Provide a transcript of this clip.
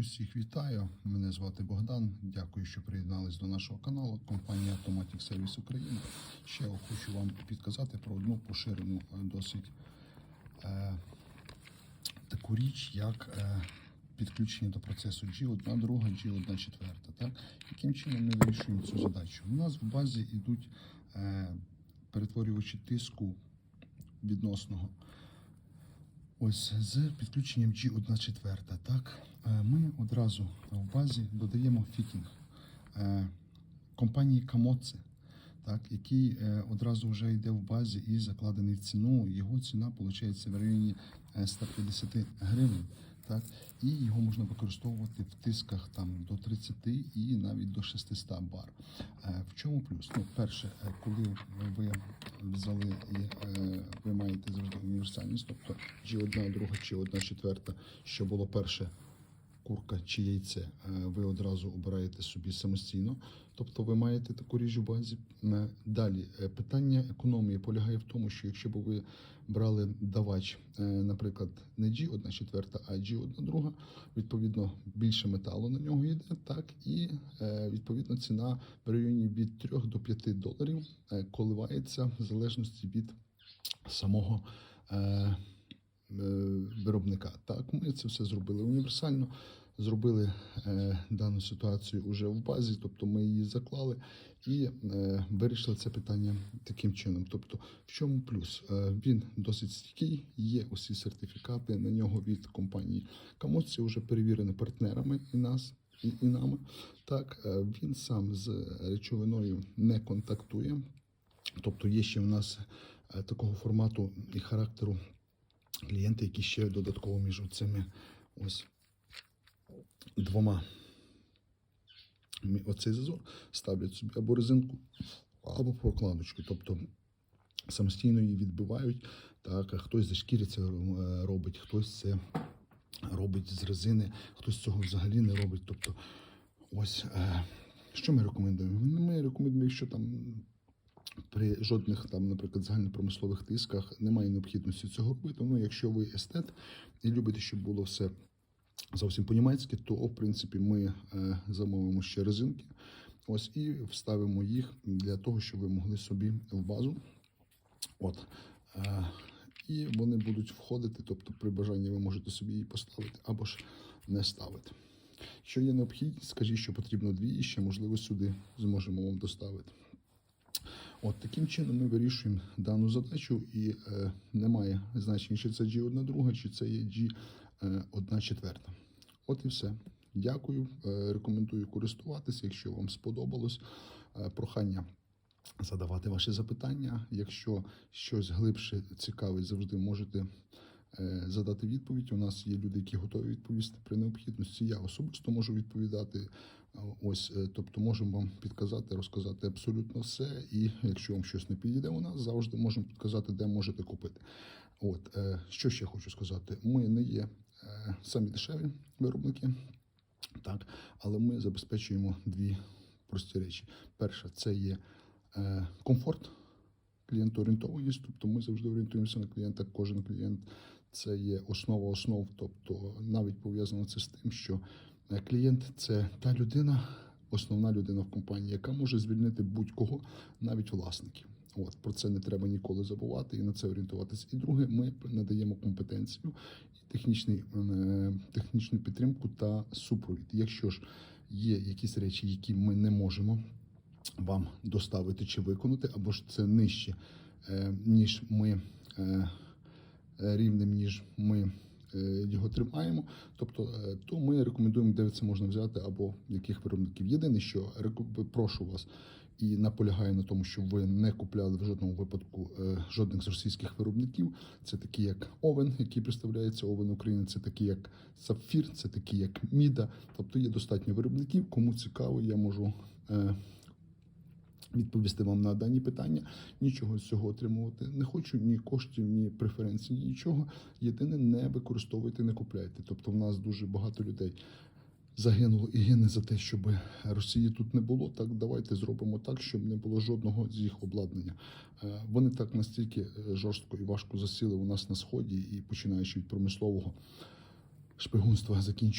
Усіх вітаю. Мене звати Богдан. Дякую, що приєднались до нашого каналу. Компанія Automatic Service України. Ще хочу вам підказати про одну поширену е, досить е, таку річ, як е, підключення до процесу G1, друга, G1, четверта. Так? Яким чином ми вирішуємо цю задачу? У нас в базі йдуть е, перетворювачі тиску відносного. Ось з підключенням G1 четверта. Так, Е, ми одразу в базі додаємо фітінг е, компанії Камоце, так, який е, одразу вже йде в базі і закладений в ціну. Його ціна виходить в районі е, 150 гривень. Так, і його можна використовувати в тисках там до 30 і навіть до 600 бар. Е, В чому плюс? Ну, перше, е, коли ви взяли е, ви маєте завжди універсальність, тобто чи одна друга, чи одна четверта, що було перше. Курка чи яйце, е, ви одразу обираєте собі самостійно. Тобто ви маєте таку річ у базі. Е, Далі е, питання економії полягає в тому, що якщо б ви брали давач, наприклад, не G1 четверта, а G1 друга, відповідно більше металу на нього йде, так і відповідно ціна в районі від 3 до 5 доларів коливається в залежності від самого. Е, Виробника так, ми це все зробили універсально. Зробили е, дану ситуацію уже в базі, тобто ми її заклали і е, вирішили це питання таким чином. Тобто, в чому плюс? Е, він досить стійкий, є усі сертифікати на нього від компанії Камоц, це вже перевірено партнерами і нас. І, і нами так е, він сам з речовиною не контактує, тобто є ще в нас е, такого формату і характеру клієнти, які ще додатково між цими ось двома оцей зазор ставлять собі або резинку, або прокладочку. Тобто самостійно її відбивають. Так, хтось зі шкіри це е, робить, хтось це робить з резини, хтось цього взагалі не робить. Тобто, ось е, що ми рекомендуємо? Ми рекомендуємо, якщо там при жодних там, наприклад, загальнопромислових тисках немає необхідності цього робити. Ну, якщо ви естет і любите, щоб було все зовсім по-німецьки, то в принципі ми е, замовимо ще резинки. Ось і вставимо їх для того, щоб ви могли собі в базу. От. Е, і вони будуть входити, тобто при бажанні ви можете собі її поставити або ж не ставити. Якщо є необхідність, скажіть, що потрібно дві, і ще можливо сюди зможемо вам доставити. От таким чином ми вирішуємо дану задачу, і е, немає значення, чи це G1 друга, чи це є G1 четверта. От і все. Дякую. Е, рекомендую користуватися, якщо вам сподобалось. Е, прохання задавати ваші запитання. Якщо щось глибше цікавить, завжди можете е, задати відповідь. У нас є люди, які готові відповісти при необхідності. Я особисто можу відповідати. Ось, е, тобто, можемо вам підказати, розказати абсолютно все. І якщо вам щось не підійде, у нас завжди можемо підказати, де можете купити. От е, що ще хочу сказати: ми не є е, самі дешеві виробники, так, але ми забезпечуємо дві прості речі. Перша це є комфорт, клієнтоорієнтованість, тобто ми завжди орієнтуємося на клієнта. Кожен клієнт це є основа основ, тобто навіть пов'язано це з тим, що клієнт це та людина, основна людина в компанії, яка може звільнити будь-кого, навіть власників. От про це не треба ніколи забувати і на це орієнтуватися. І друге, ми надаємо компетенцію і технічний, е, технічну підтримку та супровід. Якщо ж є якісь речі, які ми не можемо вам доставити чи виконати, або ж це нижче, е, ніж ми е, е, рівнем, ніж ми е, його тримаємо. Тобто, е, то ми рекомендуємо, де це можна взяти, або яких виробників. Єдине, що прошу вас і наполягаю на тому, щоб ви не купляли в жодному випадку е, жодних з російських виробників. Це такі, як Овен, який представляється Овен України, це такі, як Сапфір, це такі, як Міда. Тобто є достатньо виробників. Кому цікаво, я можу. Відповісти вам на дані питання, нічого з цього отримувати не хочу, ні коштів, ні преференцій, нічого. Єдине, не використовуйте, не купляйте. Тобто, в нас дуже багато людей загинуло і гине за те, щоб Росії тут не було. Так давайте зробимо так, щоб не було жодного з їх обладнання. Е, Вони так настільки е, жорстко і важко засіли у нас на сході, і починаючи від промислового шпигунства, закінчуючи